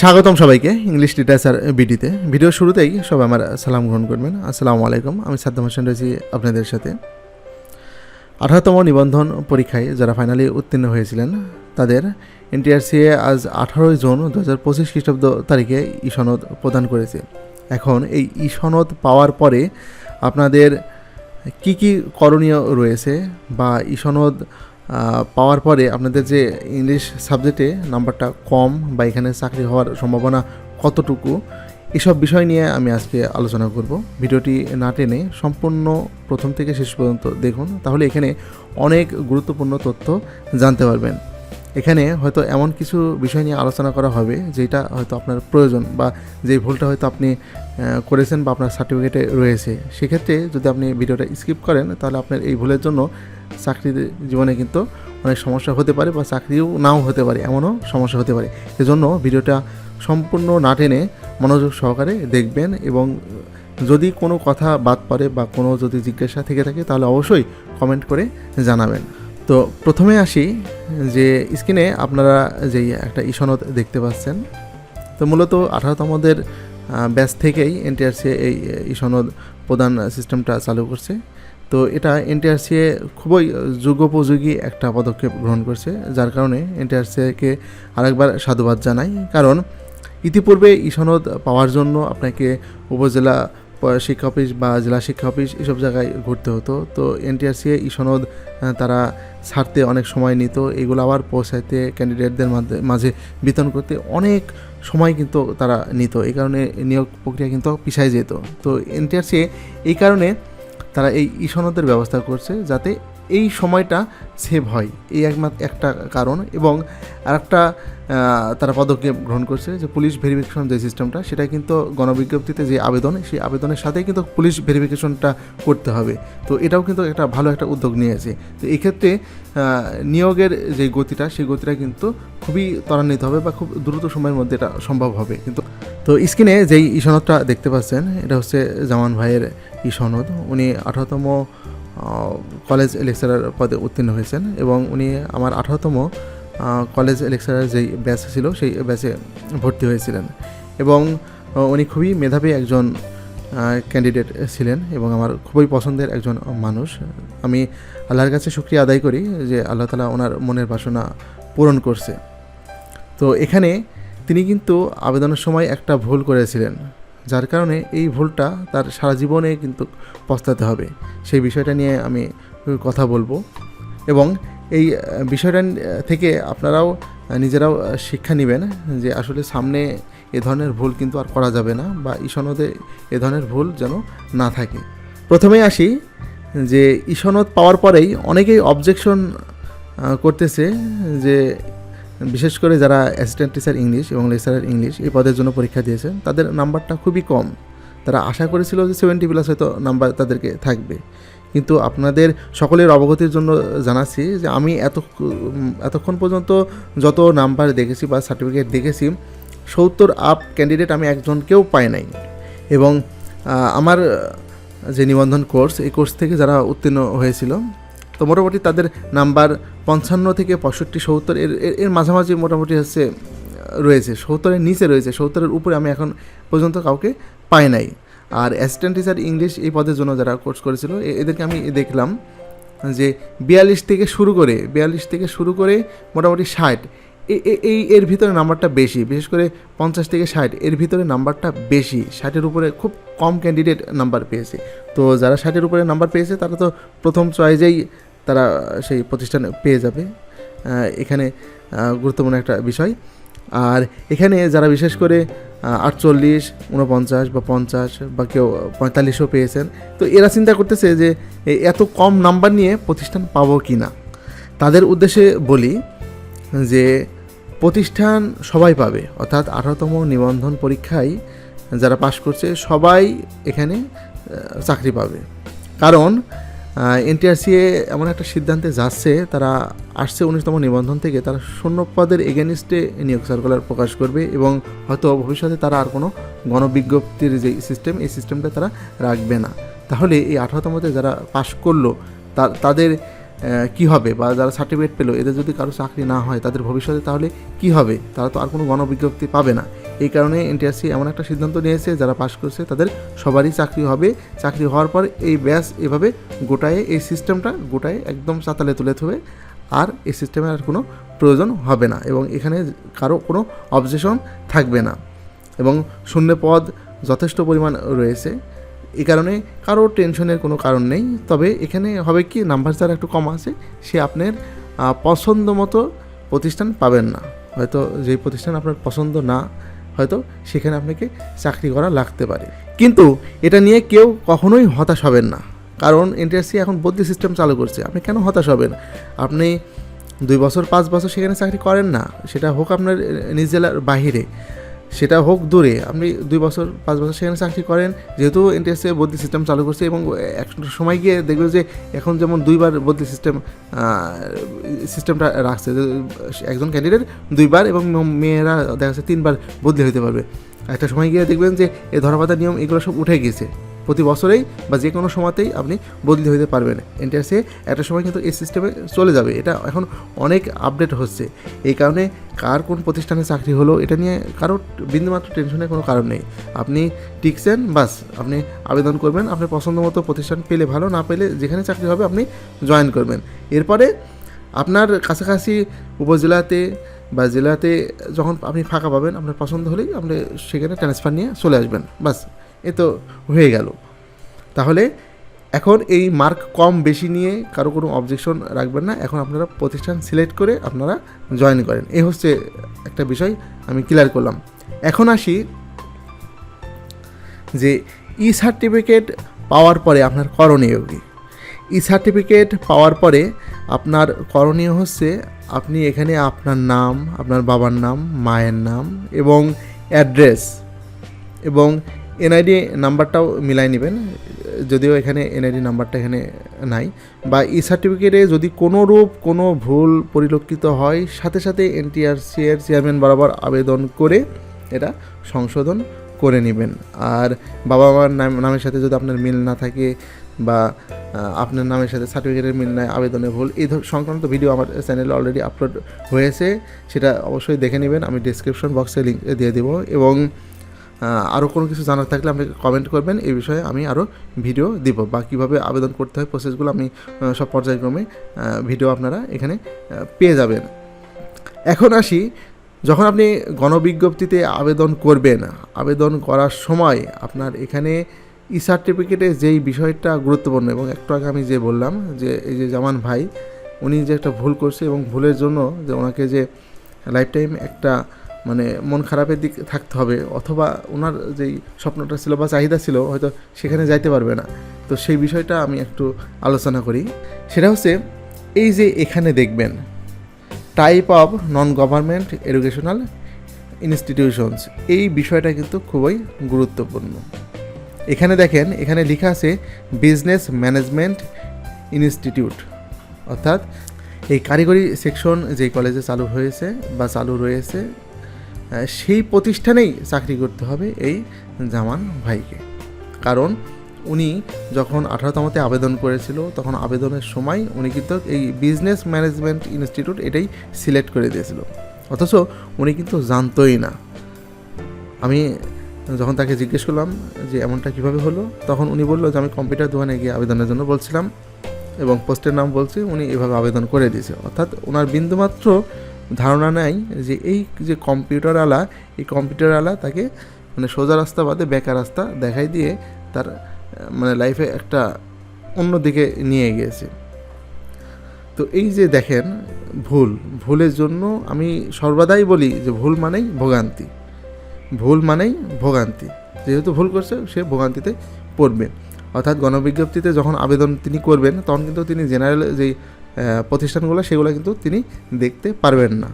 স্বাগতম সবাইকে English literature বিডিতে video শুরুতেই সবাই আমার সালাম গ্রহণ করবেন। আসসালামু আলাইকুম, আমি সাদ্দাম হোসেন রয়েছি আপনাদের সাথে। আঠারোতম নিবন্ধন পরীক্ষায় যারা ফাইনালি উত্তীর্ণ হয়েছিলেন, তাদের এনটিআরসিএ আজ আঠারোই জুন দু হাজার পঁচিশ খ্রিস্টাব্দ তারিখে ই সনদ প্রদান করেছে। এখন এই ই সনদ পাওয়ার পরে আপনাদের কি কি করণীয় রয়েছে বা ই সনদ পাওয়ার পরে আপনাদের যে ইংলিশ সাবজেক্টে নাম্বারটা কম বা এখানে চাকরি হওয়ার সম্ভাবনা কতটুকু, এসব বিষয় নিয়ে আমি আজকে আলোচনা করব। ভিডিওটি না টেনে সম্পূর্ণ প্রথম থেকে শেষ পর্যন্ত দেখুন, তাহলে এখানে অনেক গুরুত্বপূর্ণ তথ্য জানতে পারবেন। এখানে হয়তো এমন কিছু বিষয় নিয়ে আলোচনা করা হবে যেটা হয়তো আপনার প্রয়োজন বা যে ভুলটা হয়তো আপনি করেছেন বা আপনার সার্টিফিকেটে রয়েছে। সেক্ষেত্রে যদি আপনি ভিডিওটা স্কিপ করেন, তাহলে আপনার এই ভুলের জন্য চাকরির জীবনে কিন্তু অনেক সমস্যা হতে পারে বা চাকরিও নাও হতে পারে, এমনও সমস্যা হতে পারে। এজন্য ভিডিওটা সম্পূর্ণ না টেনে মনোযোগ সহকারে দেখবেন এবং যদি কোনো কথা বাদ পড়ে বা কোনো যদি জিজ্ঞাসা থেকে থাকে, তাহলে অবশ্যই কমেন্ট করে জানাবেন। তো প্রথমে আসি যে স্ক্রিনে আপনারা যেই একটা ইসনদ দেখতে পাচ্ছেন, তো মূলত আঠারোতমদের ব্যাচ থেকেই এনটিআরসি এই ইসনদ প্রদান সিস্টেমটা চালু করছে। তো এটা এনটিআরসিএ খুবই যুগোপযোগী একটা পদক্ষেপ গ্রহণ করছে, যার কারণে এনটিআরসিকে আরেকবার সাধুবাদ জানাই। কারণ ইতিপূর্বে ই সনদ পাওয়ার জন্য আপনাকে উপজেলা শিক্ষা অফিস বা জেলা শিক্ষা অফিস এসব জায়গায় ঘুরতে হতো। তো এনটিআরসিএ এই সনদ তারা ছাড়তে অনেক সময় নিত। এগুলো আবার পৌঁছাইতে ক্যান্ডিডেটদের মাঝে মাঝে বিতরণ করতে অনেক সময় কিন্তু তারা নিত। এই কারণে নিয়োগ প্রক্রিয়া কিন্তু পিছায় যেত। তো এনটিআরসিএ এই কারণে তারা এই ই সনদের ব্যবস্থা করছে যাতে এই সময়টা সেভ হয়। এই একমাত্র একটা কারণ এবং আরেকটা আহ, তারা পদক্ষেপ গ্রহণ করছে যে পুলিশ ভেরিফিকেশন যে সিস্টেমটা সেটা কিন্তু গণবিজ্ঞপ্তিতে যে আবেদন সেই আবেদনের সাথে কিন্তু পুলিশ ভেরিফিকেশনটা করতে হবে। তো এটাও কিন্তু একটা ভালো একটা উদ্যোগ নিয়েছে। তো এক্ষেত্রে নিয়োগের যে গতিটা সেই গতিটা কিন্তু খুবই ত্বরান্বিত হবে বা খুব দ্রুত সময়ের মধ্যে এটা সম্ভব হবে। কিন্তু তো স্ক্রিনে যেই ই সনদটা দেখতে পাচ্ছেন এটা হচ্ছে জামান ভাইয়ের ই সনদ। উনি আঠারোতম কলেজ লেকচারার পদে উত্তীর্ণ হয়েছেন এবং উনি আমার আঠারোতম কলেজ লেকচারার যেই ব্যাচ ছিল সেই ব্যাচে ভর্তি হয়েছিলেন। এবং উনি খুবই মেধাবী একজন ক্যান্ডিডেট ছিলেন এবং আমার খুবই পছন্দের একজন মানুষ। আমি আল্লাহর কাছে শুক্রিয়া আদায় করি যে আল্লাহ তালা ওনার মনের বাসনা পূরণ করছে। তো এখানে তিনি কিন্তু আবেদনের সময় একটা ভুল করেছিলেন। যার কারণে এই ভুলটা তার সারা জীবনে কিন্তু পস্তাতে হবে। সেই বিষয়টা নিয়ে আমি কথা বলব। এবং এই বিষয়টা থেকে আপনারাও নিজেরাও শিক্ষা নেবেন যে আসলে সামনে এ ধরনের ভুল কিন্তু আর করা যাবে না বা ঈশনদে এ ধরনের ভুল যেন না থাকে। প্রথমে আসি যে ঈশনদ পাওয়ার পরেই অনেকেই অবজেকশন করতেছে যে বিশেষ করে যারা অ্যাসিস্ট্যান্ট টিচার ইংলিশ এবং লেকচারার ইংলিশ এই পদের জন্য পরীক্ষা দিয়েছেন, তাদের নাম্বারটা খুবই কম। তারা আশা করেছিল যে সেভেন্টি প্লাস হয়তো নাম্বার তাদেরকে থাকবে। কিন্তু আপনাদের সকলের অবগতির জন্য জানাচ্ছি যে আমি এত, এতক্ষণ পর্যন্ত যত নাম্বার দেখেছি বা সার্টিফিকেট দেখেছি, সত্তর আপ ক্যান্ডিডেট আমি একজনকেও পাই নাই। এবং আমার যে নিবন্ধন কোর্স এই কোর্স থেকে যারা উত্তীর্ণ হয়েছিল তো মোটামুটি তাদের নাম্বার পঞ্চান্ন থেকে পঁয়ষট্টি, সত্তর এর, এর- মাঝামাঝি মোটামুটি হচ্ছে রয়েছে। সত্তরের নিচে রয়েছে। সত্তরের উপরে আমি এখন পর্যন্ত কাউকে পাই নাই। আর অ্যাসিস্ট্যান্ট টিচার ইংলিশ এই পদের জন্য যারা কোর্স করেছিল এদেরকে আমি দেখলাম যে বিয়াল্লিশ থেকে শুরু করে, বিয়াল্লিশ থেকে শুরু করে মোটামুটি ষাট এই, এর ভিতরে নাম্বারটা বেশি। বিশেষ করে পঞ্চাশ থেকে ষাট, এর ভিতরে নাম্বারটা বেশি। ষাটের উপরে খুব কম ক্যান্ডিডেট নাম্বার পেয়েছে। তো যারা ষাটের উপরে নাম্বার পেয়েছে, তারা তো প্রথম চয়েজেই তারা সেই প্রতিষ্ঠান পেয়ে যাবে। এখানে গুরুত্বপূর্ণ একটা বিষয়। আর এখানে যারা বিশেষ করে আটচল্লিশ উনপঞ্চাশ বা পঞ্চাশ বা কেউ পঁয়তাল্লিশও পেয়েছেন, তো এরা চিন্তা করতেছে যে এত কম নাম্বার নিয়ে প্রতিষ্ঠান পাবো কি না তাদের উদ্দেশ্যে বলি যে, প্রতিষ্ঠান সবাই পাবে। অর্থাৎ আঠারোতম নিবন্ধন পরীক্ষায় যারা পাশ করছে, সবাই এখানে চাকরি পাবে। কারণ এনটিআরসিএ এমন একটা সিদ্ধান্তে যাচ্ছে, তারা আসছে উনিশতম নিবন্ধন থেকে, তারা শূন্য পদের এগেনিস্টে নিয়োগ সার্কুলার প্রকাশ করবে এবং হয়তো ভবিষ্যতে তারা আর কোনো গণবিজ্ঞপ্তির যে সিস্টেম এই সিস্টেমটা তারা রাখবে না। তাহলে এই আঠারোতমতে যারা পাশ করল তাদের কি হবে? বা যারা সার্টিফিকেট পেল, এদের যদি কারও চাকরি না হয়, তাদের ভবিষ্যতে তাহলে কি হবে? তারা তো আর কোনো গণবিজ্ঞপ্তি পাবে না। এই কারণে এনটিআরসি এমন একটা সিদ্ধান্ত নিয়েছে, যারা পাশ করছে, তাদের সবারই চাকরি হবে। চাকরি হওয়ার পর এই ব্যাস এভাবে গোটায়, এই সিস্টেমটা গোটায় একদম চাতালে তুলে থবে আর এই সিস্টেমের আর কোনো প্রয়োজন হবে না এবং এখানে কারও কোনো অবজেশন থাকবে না। এবং শূন্য পদ যথেষ্ট পরিমাণ রয়েছে। এই কারণে কারও টেনশনের কোনো কারণ নেই। তবে এখানে হবে কি, নাম্বার যারা একটু কম আছে। সে আপনার পছন্দ মতো প্রতিষ্ঠান পাবেন না। হয়তো যেই প্রতিষ্ঠান আপনার পছন্দ না, হয়তো সেখানে আপনাকে চাকরি করা লাগতে পারে। কিন্তু এটা নিয়ে কেউ কখনোই হতাশ হবেন না। কারণ এনটিআরসি এখন বদলি সিস্টেম চালু করছে। আপনি কেন হতাশ হবেন? আপনি দুই বছর, পাঁচ বছর সেখানে চাকরি করেন না। সেটা হোক আপনার নিজ জেলার বাহিরে। সেটা হোক দূরে। আপনি দুই বছর, পাঁচ বছর সেখানে চাকরি করেন, যেহেতু এনটিএসএ বদলি সিস্টেম চালু করছে এবং এক সময় গিয়ে দেখবে যে এখন যেমন দুইবার বদলি সিস্টেম সিস্টেমটা রাখছে। একজন ক্যান্ডিডেট দুইবার এবং মেয়েরা দেখা যাচ্ছে তিনবার বদলি হতে পারবে। একটা সময় গিয়ে দেখবেন যে এই ধরাবাধা নিয়ম এগুলো সব উঠে গেছে প্রতি বছরেই বা যে কোনো সময়তেই আপনি বদলি হতে পারবেন। এনটিআরসি একটা সময় কিন্তু এই সিস্টেমে চলে যাবে। এটা এখন অনেক আপডেট হচ্ছে। এই কারণে কার কোন প্রতিষ্ঠানে চাকরি হলো এটা নিয়ে কারও বিন্দুমাত্র টেনশনের কোনো কারণ নেই। আপনি টিকছেন, বাস, আপনি আবেদন করবেন, আপনার পছন্দ মতো প্রতিষ্ঠান পেলে ভালো, না পেলে যেখানে চাকরি হবে আপনি জয়েন করবেন। এরপরে আপনার কাছাকাছি উপজেলাতে বা জেলাতে যখন আপনি ফাঁকা পাবেন, আপনার পছন্দ হলেই আপনি সেখানে ট্রান্সফার নিয়ে চলে আসবেন। বাস এ তো হয়ে গেল। তাহলে এখন এই মার্ক কম বেশি নিয়ে কারও কোনো অবজেকশন রাখবেন না। এখন আপনারা প্রতিষ্ঠান সিলেক্ট করে আপনারা জয়েন করেন। এই হচ্ছে একটা বিষয় আমি ক্লিয়ার করলাম। এখন আসি যে ই সার্টিফিকেট পাওয়ার পরে আপনার করণীয় কী? ই সার্টিফিকেট পাওয়ার পরে আপনার করণীয় হচ্ছে আপনি এখানে আপনার নাম, আপনার বাবার নাম, মায়ের নাম এবং অ্যাড্রেস এবং এনআইডি নাম্বারটাও মিলাই নেবেন, যদিও এখানে এনআইডি নাম্বারটা এখানে নাই। বা ই সার্টিফিকেটে যদি কোনো রূপ, কোনো ভুল পরিলক্ষিত হয়, সাথে সাথে এনটিআরসি এর চেয়ারম্যান বরাবর আবেদন করে এটা সংশোধন করে নেবেন। আর বাবা মার নাম, নামের সাথে যদি আপনার মিল না থাকে বা আপনার নামের সাথে সার্টিফিকেটের মিল নাই, আবেদনে ভুল, এই সংক্রান্ত ভিডিও আমার চ্যানেলে অলরেডি আপলোড হয়েছে, সেটা অবশ্যই দেখে নেবেন, আমি ডিসক্রিপশন বক্সে লিঙ্ক দিয়ে দেবো। এবং আরও কোনো কিছু জানার থাকলে আপনি কমেন্ট করবেন। এই বিষয়ে আমি আরও ভিডিও দিব বা কীভাবে আবেদন করতে হয় প্রসেসগুলো আমি সব পর্যায়ক্রমে ভিডিও আপনারা এখানে পেয়ে যাবেন। এখন আসি, যখন আপনি গণবিজ্ঞপ্তিতে আবেদন করবেন, আবেদন করার সময় আপনার এখানে ই সার্টিফিকেটে যেই বিষয়টা গুরুত্বপূর্ণ এবং একটু আগে আমি যে বললাম যে এই যে জামান ভাই, উনি যে একটা ভুল করছে এবং ভুলের জন্য যে ওনাকে যে লাইফ টাইম একটা মানে মন খারাপের দিক থাকতে হবে, অথবা ওনার যেই স্বপ্নটা ছিল বা চাহিদা ছিল, হয়তো সেখানে যাইতে পারবে না। তো সেই বিষয়টা আমি একটু আলোচনা করি। সেটা হচ্ছে, এই যে এখানে দেখবেন type of non government educational institutions এই বিষয়টা কিন্তু খুবই গুরুত্বপূর্ণ। এখানে দেখেন, এখানে লেখা আছে বিজনেস ম্যানেজমেন্ট ইনস্টিটিউট অর্থাৎ এই কারিগরি সেকশন যেই কলেজে চালু হয়েছে বা চালু রয়েছে সেই প্রতিষ্ঠানেই চাকরি করতে হবে এই জামান ভাইকে। কারণ উনি যখন আঠারোতমতে আবেদন করেছিল, তখন আবেদনের সময় উনি কিন্তু এই বিজনেস ম্যানেজমেন্ট ইনস্টিটিউট এটাই সিলেক্ট করে দিয়েছিল। অথচ উনি কিন্তু জানতোই না। আমি যখন তাকে জিজ্ঞেস করলাম যে এমনটা কীভাবে হলো, তখন উনি বলল যে আমি কম্পিউটার দোকানে গিয়ে আবেদনের জন্য বলছিলাম এবং পোস্টের নাম বলছি উনি এভাবে আবেদন করে দিয়েছে। অর্থাৎ ওনার বিন্দুমাত্র ধারণা নাই যে এই যে কম্পিউটারওয়ালা এই কম্পিউটারওয়ালা তাকে মানে সোজা রাস্তা বাদে বেকার রাস্তা দেখাই দিয়ে তার মানে লাইফে একটা অন্য দিকে নিয়ে গিয়েছে। তো এই যে দেখেন, ভুল। ভুলের জন্য আমি সর্বদাই বলি যে ভুল মানেই ভোগান্তি। ভুল মানেই ভোগান্তি। যেহেতু ভুল করছে, সে ভোগান্তিতে পড়বে। অর্থাৎ গণবিজ্ঞপ্তিতে যখন আবেদন তিনি করবেন, তখন কিন্তু তিনি জেনারেল যেই প্রতিষ্ঠানগুলো, সেগুলো কিন্তু তিনি দেখতে পারবেন না।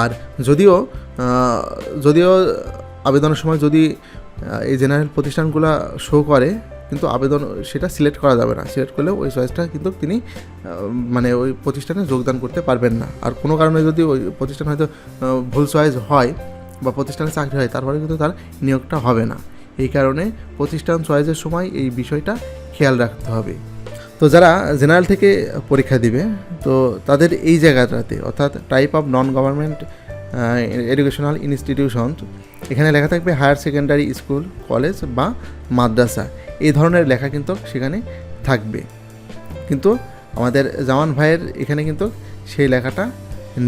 আর যদিও যদিও আবেদনের সময় যদি এই জেনারেল প্রতিষ্ঠানগুলো শো করে, কিন্তু আবেদন সেটা সিলেক্ট করা যাবে না। সিলেক্ট করলে ওই চয়েসটা কিন্তু তিনি মানে ওই প্রতিষ্ঠানে যোগদান করতে পারবেন না। আর কোনো কারণে যদি ওই প্রতিষ্ঠান হয়তো ভুল চয়েস হয় বা প্রতিষ্ঠানে চাকরি হয়, তারপরে কিন্তু তার নিয়োগটা হবে না। এই কারণে প্রতিষ্ঠান চয়েসের সময় এই বিষয়টা খেয়াল রাখতে হবে। তো যারা জেনারেল থেকে পরীক্ষা দিবে, তো তাদের এই জায়গাটাতে, অর্থাৎ type of non government educational institution এখানে লেখা থাকবে হায়ার সেকেন্ডারি স্কুল কলেজ বা মাদ্রাসা। এই ধরনের লেখা কিন্তু সেখানে থাকবে। কিন্তু আমাদের জামান ভাইয়ের এখানে কিন্তু সেই লেখাটা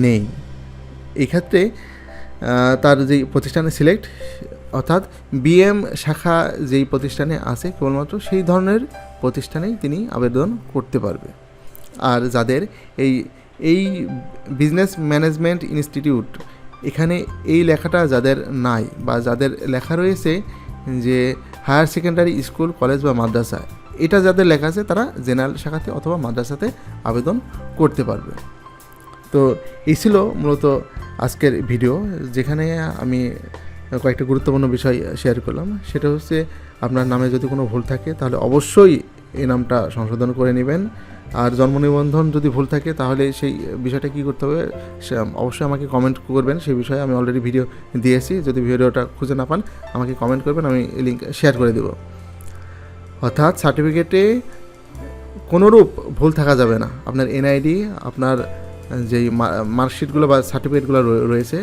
নেই। এই ক্ষেত্রে তার যেই প্রতিষ্ঠানে সিলেক্ট অর্থাৎ বিএম শাখা যেই প্রতিষ্ঠানে আছে, কেবলমাত্র সেই ধরনের প্রতিষ্ঠানেই তিনি আবেদন করতে পারবে। আর যাদের এই এই বিজনেস ম্যানেজমেন্ট ইনস্টিটিউট, এখানে এই লেখাটা যাদের নাই বা যাদের লেখা রয়েছে যে হায়ার সেকেন্ডারি স্কুল, কলেজ বা মাদ্রাসা, এটা যাদের লেখা আছে তারা জেনারেল শাখাতে অথবা মাদ্রাসাতে আবেদন করতে পারবে। তো এই ছিল মূলত আজকের ভিডিও, যেখানে আমি কয়েকটা গুরুত্বপূর্ণ বিষয় শেয়ার করলাম। সেটা হচ্ছে আপনার নামে যদি কোনো ভুল থাকে তাহলে অবশ্যই এই নামটা সংশোধন করে নেবেন। আর জন্ম নিবন্ধন যদি ভুল থাকে, তাহলে সেই বিষয়টা কী করতে হবে, সে অবশ্যই আমাকে কমেন্ট করবেন। সেই বিষয়ে আমি অলরেডি ভিডিও দিয়েছি। যদি ভিডিওটা খুঁজে না পান, আমাকে কমেন্ট করবেন, আমি লিঙ্ক শেয়ার করে দেবো। অর্থাৎ সার্টিফিকেটে কোনোরূপ ভুল থাকা যাবে না। আপনার এনআইডি আপনার যেই মার্কশিটগুলো বা সার্টিফিকেটগুলো রয়েছে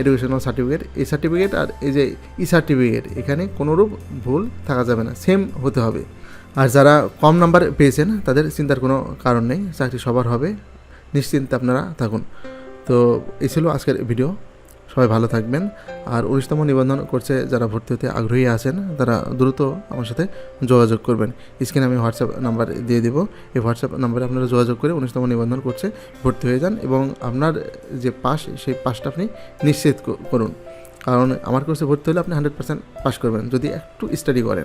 এডুকেশনাল সার্টিফিকেট এই সার্টিফিকেট আর এই যে ই সার্টিফিকেট এখানে কোনোরূপ ভুল থাকা যাবে না। সেম হতে হবে। আর যারা কম নাম্বার পেয়েছেন, তাদের চিন্তার কোনো কারণ নেই, চাকরি সবার হবে। নিশ্চিন্তে আপনারা থাকুন। তো এই ছিল আজকের ভিডিও। সবাই ভালো থাকবেন। আর উনিশতম নিবন্ধন করছে যারা ভর্তি হতে আগ্রহী আছেন, তারা দ্রুত আমার সাথে যোগাযোগ করবেন। স্ক্রিনে আমি হোয়াটসঅ্যাপ নাম্বার দিয়ে দেবো। এই হোয়াটসঅ্যাপ নাম্বারে আপনারা যোগাযোগ করে উনিশতম নিবন্ধন করছে, ভর্তি হয়ে যান এবং আপনার যে পাস সেই পাসটা আপনি নিশ্চিত করুন। কারণ আমার কোর্সে ভর্তি হলে আপনি হান্ড্রেড পার্সেন্ট পাস করবেন, যদি একটু স্টাডি করেন।